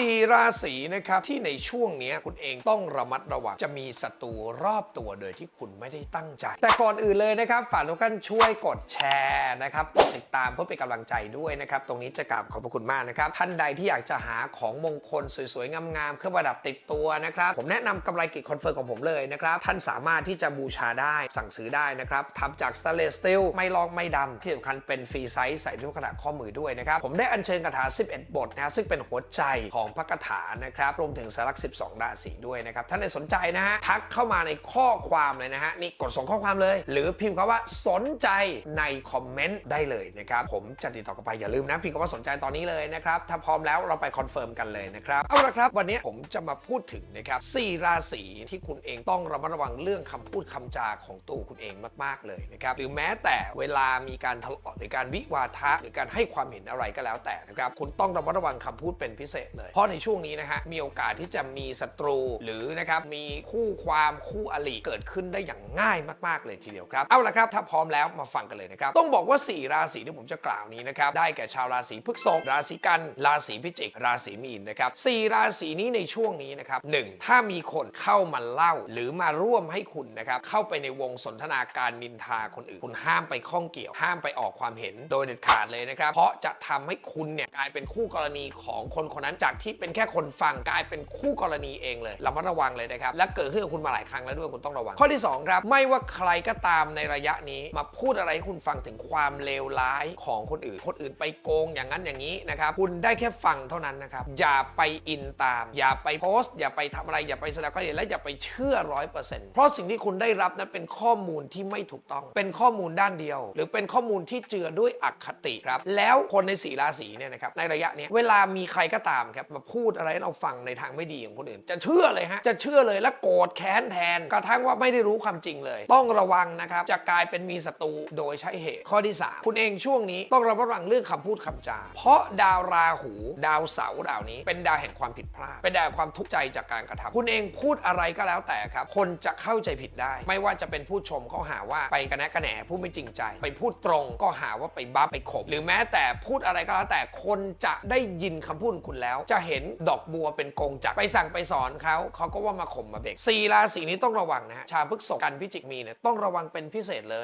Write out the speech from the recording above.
สี่ราศีนะครับที่ในช่วงนี้คุณเองต้องระมัดระวังจะมีศัตรูรอบตัวโดยที่คุณไม่ได้ตั้งใจ แต่ก่อนอื่นเลยนะครับฝากทุกท่านช่วยกดแชร์นะครับกดติดตามเพื่อเป็นกำลังใจด้วยนะครับตรงนี้จะกราบขอบพระคุณมากนะครับท่านใดที่อยากจะหาของมงคลสวยๆงามๆเครื่องประดับติดตัวนะครับผมแนะนำกำไรกิจคอนเฟิร์มของผมเลยนะครับท่านสามารถที่จะบูชาได้สั่งซื้อได้นะครับทำจากสเตนเลสสตีลไม่ลอกไม่ดำที่สำคัญเป็นฟรีไซส์ใส่ทุกขนาดข้อมือด้วยนะครับผมได้อัญเชิญคาถา 11 บทนะฮะซึ่งเป็นหัวใจของพระคาถานะครับรวมถึงสารัก12 ราศีด้วยนะครับท่านใดสนใจนะฮะทักเข้ามาในข้อความเลยนะฮะนี่กดส่งข้อความเลย หรือพิมพ์คำว่าสนใจในคอมเมนต์ได้เลยนะครับผมจะติดต่อกลับไปอย่าลืมนะพิมพ์คำว่าสนใจตอนนี้เลยนะครับถ้าพร้อมแล้วเราไปคอนเฟิร์มกันเลยนะครับเอาละครับวันนี้ผมจะมาพูดถึงนะครับสี่ราศีที่คุณเองต้องระมัดระวังเรื่องคำพูดคำจาของตัวคุณเองมาก ๆเลยนะครับหรือแม้แต่เวลามีการทะเลาะหรือการวิวาทะหรือการให้ความเห็นอะไรก็แล้วแต่นะครับคุณต้องระมัดระวังคำพูดเป็นพิเศษเลยเพราะในช่วงนี้นะฮะมีโอกาสที่จะมีศัตรูหรือนะครับมีคู่ความคู่อริเกิดขึ้นได้อย่างง่ายมากๆเลยทีเดียวครับเอาละครับถ้าพร้อมแล้วมาฟังกันเลยนะครับต้องบอกว่า 4 ราศีที่ผมจะกล่าวนี้นะครับได้แก่ชาวราศีพฤษภราศีกันราศีพิจิก ราศีมีนนะครับสี่ราศีนี้ในช่วงนี้นะครับหนึ่งถ้ามีคนเข้ามาเล่า หรือมาร่วมให้คุณนะครับเข้าไปในวงสนทนาการนินทาคนอื่น คุณห้ามไปข้องเกี่ยว ห้ามไปออกความเห็นโดยเด็ดขาดเลยนะครับเพราะจะทำให้คุณเนี่ยกลายเป็นคู่กรณีของคนคนนั้นจากที่เป็นแค่คนฟังกลายเป็นคู่กรณีเองเลยระมัดระวังเลยนะครับ และเกิดขึ้นกับคุณมาหลายครั้งแล้วด้วยคุณต้องระวัง ข้อที่สองครับ ไม่ว่าใครก็ตามในระยะนี้มาพูดอะไรให้คุณฟังถึงความเลวร้ายของคนอื่น คนอื่นไปโกงอย่างนั้นอย่างนี้นะครับคุณได้แค่ฟังเท่านั้นนะครับอย่าไปอินตาม อย่าไปโพสต์ อย่าไปทำอะไร อย่าไปแสดงความเห็นและอย่าไปเชื่อร้อยเปอร์เซ็นต์เพราะสิ่งที่คุณได้รับนั้นเป็นข้อมูลที่ไม่ถูกต้อง เป็นข้อมูลด้านเดียว หรือเป็นข้อมูลที่เจือด้วยอคติครับแล้วคนในสีราศีเนี่ยนะครับในระยะนี้เวลามีใครก็ตามครับมาพูดอะไรให้เราฟังในทางไม่ดีของคนอื่น จะเชื่อเลยฮะจะเชื่อเลยและโกรธแค้นแทนกระทั่งว่าไม่ได้รู้ความจริงเลย ต้องระวังนะครับจะกลายเป็นมีศัตรูโดยใช่เหตุ ข้อที่ 3 คุณเองช่วงนี้ต้องระมัดระวังเรื่องคำพูดคำจา เพราะดาวราหูดาวเสาร์ดาวนี้ เป็นดาวแห่งความผิดพลาดเป็นดาวแห่งความทุกข์ใจจากการกระทำคุณเองพูดอะไรก็แล้วแต่ครับ คนจะเข้าใจผิดได้ ไม่ว่าจะเป็นผู้ชมก็หาว่าไปกระแนะกระแหนพูดไม่จริงใจ ไปพูดตรงก็หาว่าไปบัฟไปข่มหรือแม้แต่พูดอะไรก็แล้วแต่คนจะได้ยินคำพูดคุณแล้วจะเห็นดอกบัวเป็นกงจักรไปสั่งไปสอนเขาเขาก็ว่ามาข่มมาเบกสี่ราศีนี้ต้องระวังนะฮะชาวพฤกษกันพิจิกมีเนี่ยต้องระวังเป็นพิเศษเลย